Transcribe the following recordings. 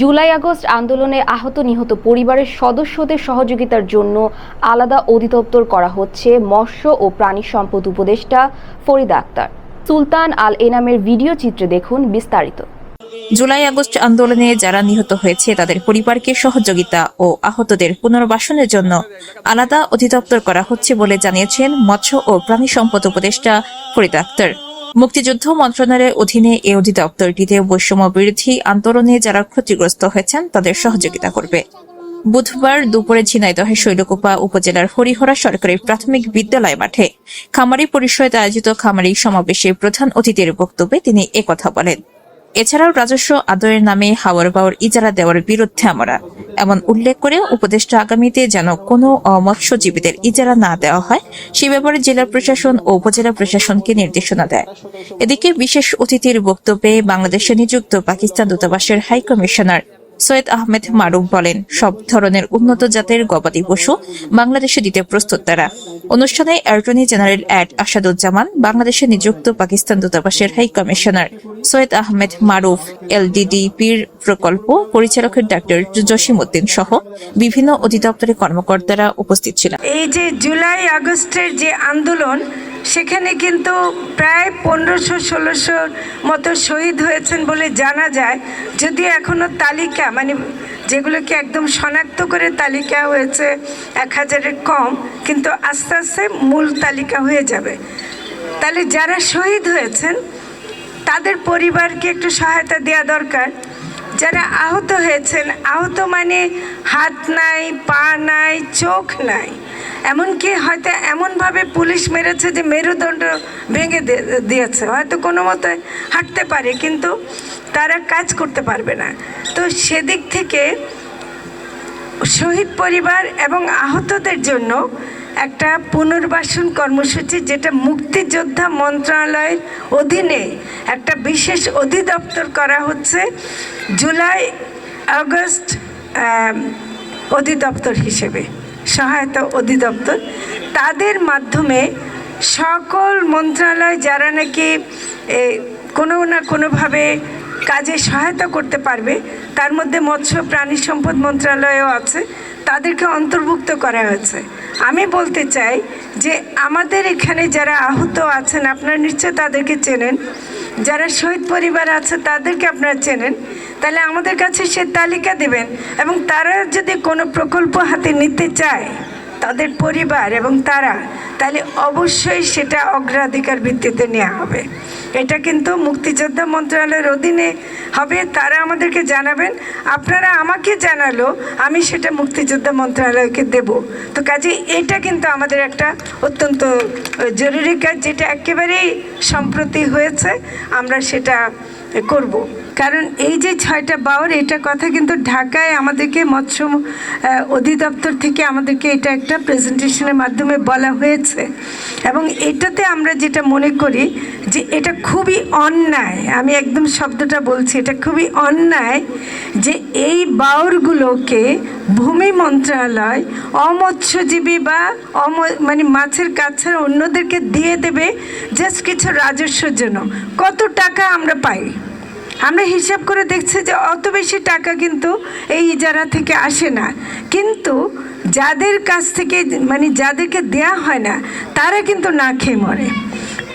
July August আন্দোলনে আহত নিহত পরিবারের সদস্যদের সহযোগিতার জন্য আলাদা অধিদপ্তর করা হচ্ছে মৎস্য ও প্রাণী সম্পদ উপদেষ্টা ফরিদা আক্তার। সুলতান আল এনামের ভিডিও চিত্রে দেখুন বিস্তারিত। জুলাই আগস্ট আন্দোলনে যারা নিহত হয়েছে, তাদের পরিবারকে সহযোগিতা ও আহতদের পুনর্বাসনের জন্য আলাদা অধিদপ্তর করা হচ্ছে বলে জানিয়েছেন মৎস্য ও প্রাণী সম্পদ উপদেষ্টা ফরিদা আক্তার। মুক্তিযুদ্ধ মন্ত্রণালয়ের অধীনে এই অধিদপ্তরটিতে বৈষম্য বিরোধী আন্দোলনে যারা ক্ষতিগ্রস্ত হয়েছেন, তাদের সহযোগিতা করবে। বুধবার দুপুরে ঝিনাইদহের শৈলকুপা উপজেলার হরিহরা সরকারি প্রাথমিক বিদ্যালয় মাঠে খামারি পরিষদ আয়োজিত খামারি সমাবেশে প্রধান অতিথির বক্তব্যে তিনি একথা বলেন। এছাড়াও রাজস্ব আদায়ের নামে হাওয়ার বাওয়ার ইজারা দেওয়ার বিরুদ্ধে আমরা, এমন উল্লেখ করে উপদেষ্টা আগামীতে যেন কোনো মৎস্যজীবীদের ইজারা না দেওয়া হয়, সে ব্যাপারে জেলা প্রশাসন ও উপজেলা প্রশাসনকে নির্দেশনা দেয়। এদিকে বিশেষ অতিথির বক্তব্যে বাংলাদেশে নিযুক্ত পাকিস্তান দূতাবাসের হাই কমিশনার সৈয়দ আহমেদ মারুফ বলেন, সব ধরনের উন্নত জাতের গবাদি পশু বাংলাদেশে দিতে প্রস্তুত তারা। অনুষ্ঠানে অ্যাটর্নি জেনারেল অ্যাড আসাদুজ্জামান, বাংলাদেশে নিযুক্ত পাকিস্তান দূতাবাসের হাই কমিশনার সৈয়দ আহমেদ মারুফ, এলডিডিপির প্রকল্প পরিচালকের ডাক্তার জসিম উদ্দিন সহ বিভিন্ন অধিদপ্তরের কর্মকর্তারা উপস্থিত ছিলেন। এই যে জুলাই আগস্টের যে আন্দোলন সেখানে কিন্তু প্রায় পনেরোশো ষোলোশোর মতো শহীদ হয়েছেন বলে জানা যায়। যদিও এখনও তালিকা মানে যেগুলোকে একদম শনাক্ত করে তালিকা হয়েছে এক হাজারের কম, কিন্তু আস্তে আস্তে মূল তালিকা হয়ে যাবে। তাহলে যারা শহীদ হয়েছেন, তাদের পরিবারকে একটু সহায়তা দেওয়া দরকার। যারা আহত হয়েছেন, আহত মানে হাত নাই, পা নাই, চোখ নাই। এমনকি হয়তো এমনভাবে পুলিশ মেরেছে যে মেরুদণ্ড ভেঙে দিয়েছে। হয়তো কোনো মতে হাঁটতে পারে, কিন্তু তারা কাজ করতে পারবে না। তো সেদিক থেকে শহীদ পরিবার এবং আহতদের জন্য একটা পুনর্বাসন কর্মসূচি যেটা মুক্তিযোদ্ধা মন্ত্রণালয়ের অধীনে একটা বিশেষ অধিদপ্তর করা হচ্ছে জুলাই আগস্ট অধিদপ্তর হিসেবে, সহায়তা অধিদপ্তর। তাদের মাধ্যমে সকল মন্ত্রণালয় যারা নাকি কোনো না কোনোভাবে কাজে সহায়তা করতে পারবে, তার মধ্যে মৎস্য প্রাণী সম্পদ মন্ত্রণালয়ও আছে, তাদেরকে অন্তর্ভুক্ত করা হয়েছে। আমি বলতে চাই যে আমাদের এখানে যারা আহত আছেন, আপনারা নিশ্চয় তাদেরকে চেনেন। যারা শহীদ পরিবার আছে, তাদেরকে আপনারা চেনেন। তাহলে আমাদের কাছে সে তালিকা দেবেন এবং তারা যদি কোনো প্রকল্প হাতে নিতে চায় তাদের পরিবার এবং তারা, তাহলে অবশ্যই সেটা অগ্রাধিকার ভিত্তিতে নেওয়া হবে। এটা কিন্তু মুক্তিযোদ্ধা মন্ত্রণালয়ের অধীনে হবে, তারা আমাদেরকে জানাবেন, আপনারা আমাকে জানালো, আমি সেটা মুক্তিযোদ্ধা মন্ত্রণালয়কে দেব। তো কাজে এটা কিন্তু আমাদের একটা অত্যন্ত জরুরি কাজ, যেটা একেবারেই সম্প্রতি হয়েছে, আমরা সেটা করব। কারণ এই যে ছয়টা বাউর, এটা কথা কিন্তু ঢাকায় আমাদেরকে মৎস্য অধিদপ্তর থেকে আমাদেরকে এটা একটা প্রেজেন্টেশনের মাধ্যমে বলা হয়েছে। এবং এটাতে আমরা যেটা মনে করি যে এটা খুবই অন্যায়, আমি একদম শব্দটা বলছি, এটা খুবই অন্যায় যে এই বাউরগুলোকে ভূমি মন্ত্রণালয় অমৎস্যজীবী বা অম মানে মাছের কাজ অন্যদেরকে দিয়ে দেবে, জাস্ট কিছু রাজস্বের জন্য। কত টাকা আমরা পাই? আমরা হিসাব করে দেখছি যে অত বেশি টাকা কিন্তু এই ইজারা থেকে আসে না। কিন্তু যাদের কাছ থেকে মানে যাদেরকে দেয়া হয় না, তারা কিন্তু না খেয়ে মরে।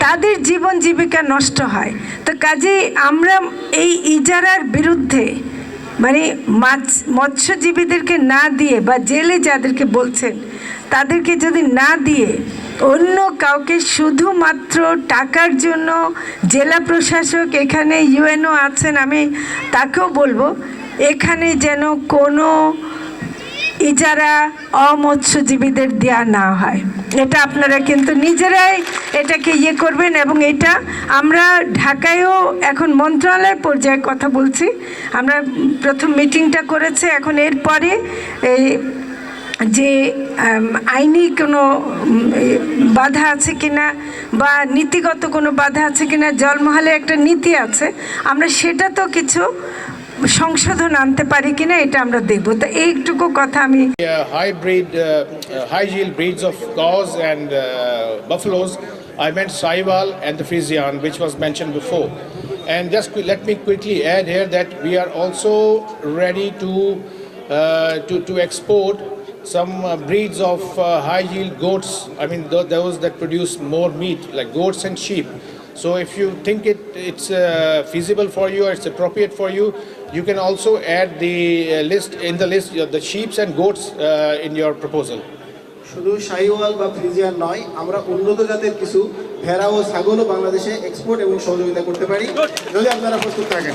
তাদের জীবন জীবিকা নষ্ট হয়। তো কাজেই আমরা এই ইজারার বিরুদ্ধে মানে মাছ, মৎস্যজীবীদেরকে না দিয়ে বা জেলে যাদেরকে বলছেন, তাদেরকে যদি না দিয়ে অন্য কাউকে শুধুমাত্র টাকার জন্য জেলা প্রশাসক এখানে ইউএনও আছেন, আমি তাকেও বলব, এখানে যেন কোনো ইজারা অমৎস্যজীবীদের দেয়া না হয়। এটা আপনারা কিন্তু নিজেরাই এটাকে ইয়ে করবেন এবং এটা আমরা ঢাকায়ও এখন মন্ত্রণালয় পর্যায়ে কথা বলছি। আমরা প্রথম মিটিংটা করেছে, এখন এরপরে এই যে আইনি কোনো বাধা আছে কিনা বা নীতিগত কোনো বাধা আছে কিনা, জলমহলে একটা নীতি আছে, আমরা সেটা তো কিছু সংশোধন আনতে পারি কিনা এটা আমরা দেখব। তো এইটুকু কথা আমি hybrid হাইজিল breeds of goats and buffaloes I meant Sahiwal and the Friesian which was mention before and just let me quickly add here that we are also ready to to to export some uh, breeds of uh, high yield goats. I mean, th- those that produce more meat, like goats and sheep. So, if you think it it's uh, feasible for you or it's appropriate for you, you can also add the uh, list in the list uh, the sheeps and goats uh, in your proposal. শুধু শাহিওয়াল বা Friesian নয় আমরা উন্নত জাতের কিছু ভেড়া ও ছাগলও বাংলাদেশে এক্সপোর্ট এবং সহযোগিতা করতে পারি যদি আপনারা প্রস্তুত থাকেন